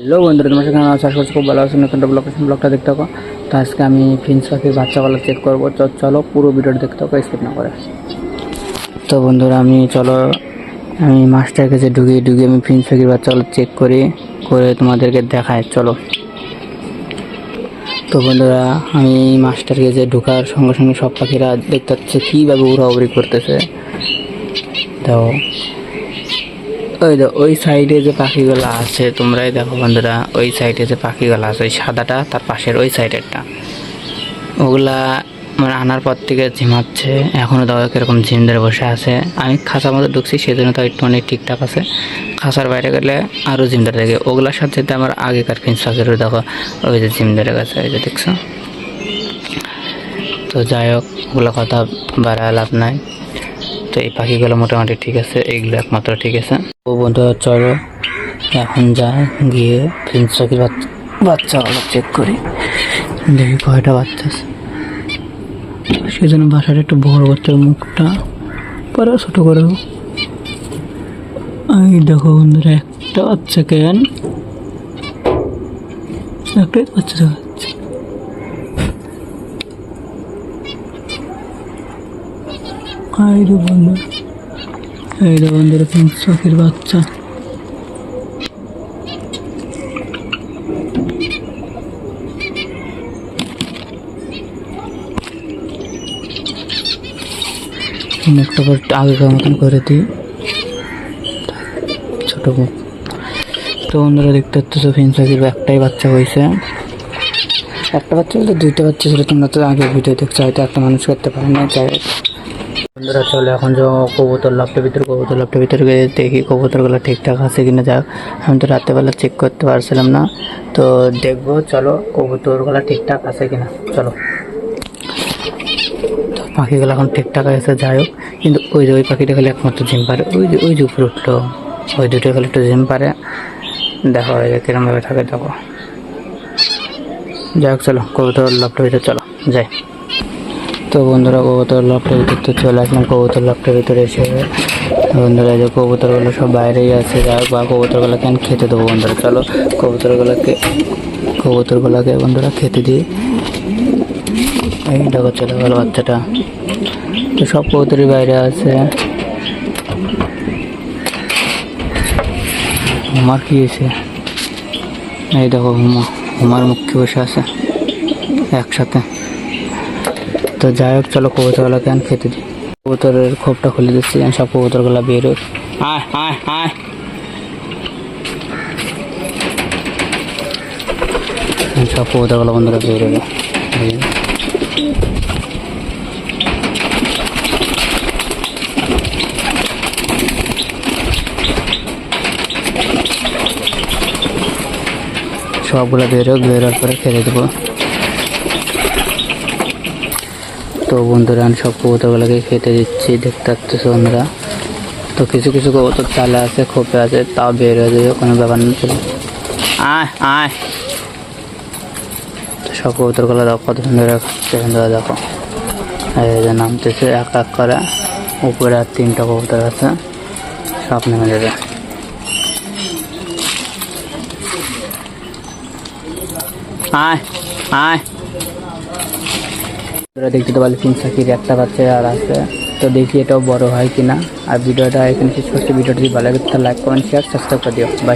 Hello বন্ধুরা, তোমার সেখানে আশা করছি খুব ভালো আছে। নতুন লোকেশন ব্লগটা দেখতে থাকো। তো আজকে আমি ফিন্স পাখির বাচ্চাগুলো চেক করব। তো চলো পুরো ভিডিওটা দেখতে থাকো স্কিপ না করে। তো বন্ধুরা, আমি চলো, আমি মাস্টার কাছে ঢুকিয়ে ঢুকিয়ে আমি ফিন্স পাখির বাচ্চাগুলো চেক করি, করে তোমাদেরকে দেখায় চলো। তো বন্ধুরা, আমি মাস্টার কাছে ঢোকার সঙ্গে সঙ্গে সব পাখিরা দেখতে পাচ্ছে কীভাবে উড়াউড়ি করতেছে। তো ওই ওই সাইডে যে পাখিগুলো আছে, তোমরাই দেখো বন্ধুরা, ওই সাইডে যে পাখিগুলো আছে, ওই সাদাটা, তার পাশের ওই সাইডেরটা ওগুলা মানে আনার পর থেকে ঝিমাচ্ছে এখনও দেখো কীরকম ঝিম ধরে বসে আছে। আমি খাঁচার মধ্যে ঢুকছি, সেজন্য তো একটু অনেক ঠিকঠাক আছে। খাঁচার বাইরে গেলে আরও জিম ধরে থাকে। ওগুলার সাথে আমার আগেকার পাখিরও দেখো, ওই যে জিম ধরে গেছে ওই যে দেখছ। তো যাই হোক, ওগুলো কথা বাড়ায় লাভ নাই। তো এই পাখিগুলো মোটামুটি ঠিক আছে এইগুলো একমাত্র ঠিক আছে। ও বন্ধু, চলো এখন যাই গিয়ে পাখির বাচ্চা বাচ্চাগুলো চেক করি। দেখি কয়টা বাচ্চা আছে। সেই জন্য বাসাটা একটু বড় করতে মুখটা। পরে ছোটো করে এই দেখো বন্ধুরা, একটা বাচ্চা কেন? একটাই বাচ্চা এই রে বন্ধু এই রে বন্ধুরা প্রিন্স পাখির বাচ্চা। মুখটা পর আগেকার মতন করে দিই। ছোট মুখ তো বন্ধুরা, দেখতে পাচ্ছ ফিন্স পাখির একটাই বাচ্চা হয়েছে একটা বাচ্চা বলতে দুইটা বাচ্চা ছিল, তোমরা তো আগে ভিডিও দেখছ হয়তো একটা মানুষ করতে পারে না যাই। বন্ধুরা, চলে এখন যে কবুতর লাভটার ভিতরে, কবুতর লাভটার ভিতরে গিয়ে দেখি কবুতরগুলো ঠিকঠাক আছে কিনা। যাক, আমি তো রাত্রেবেলা চেক করতে পারছিলাম না। তো দেখব, চলো কবুতরগুলো ঠিকঠাক আছে কিনা। চলো। তো পাখিগুলো এখন ঠিকঠাক আছে, যাই হোক। কিন্তু ওই যে ওই পাখিটা খালি একমাত্র জিম পারে। ওই যে ওই যে উপরে উঠল। ওই দুটো খালি একটু জিম পারে। দেখো ওই যে কিরমভাবে থাকে, দেখো। যাই হোক, চলো, কবুতর লাভটার ভিতরে, চলো, যাই। তো বন্ধুরা, কবুতর লাভটার ভিতর তো চলে আসলাম। কবুতর লাভটার ভিতরে এসে বন্ধুরা যে কবুতরগুলো সব বাইরেই আছে বা কবুতরগুলো কেন খেতে দেবো বন্ধুরা। চলো, কবুতরগুলোকে কবুতরগুলোকে বন্ধুরা খেতে দিই। এই দেখো চলে গেল বাচ্চাটা। তো সব কবুতরই বাইরে আছে। হুমার কি হয়েছে? এই দেখো, হুমা, হুমার মুখে বসে আছে একসাথে। তো যাই হোক, চলো কবুতরগুলো কেন খেতে দিই? কবুতরের খোপটা খুলে দিচ্ছি আমি সব কবুতরগুলো বের হোক আয় আয় আয়। সব কবুতরগুলো বন্ধুরা বের হবে সবগুলো বের হোক বেরোর পরে খেতে দেবো। তো বন্ধুরা, আমি সব কবুতরগুলোকে খেতে দিচ্ছি দেখতে পাচ্ছি বন্ধুরা তো কিছু কিছু কবুতর চালে আছে, খোপে আছে, তাও বের হয়ে যাবে, কোনো ব্যাপার না। চলো। আয় আয়। তো সব কবুতরগুলো দেখো, কত সুন্দর বন্ধুরা দেখো। নামতেছে এক এক করে। উপরে আর তিনটা কবুতর আছে, সব নেমে যাবে। আয় আয়। তোরা দেখতে পারলি তিন চাকির একটা বাচ্চা আর আছে। তো দেখি এটাও বড় হয় কিনা। আর ভিডিওটা এখানে শেষ করছি। ভিডিওটা যদি ভালো লাগে লাইক কমেন্ট শেয়ার সাবস্ক্রাইব করে দিও। বাই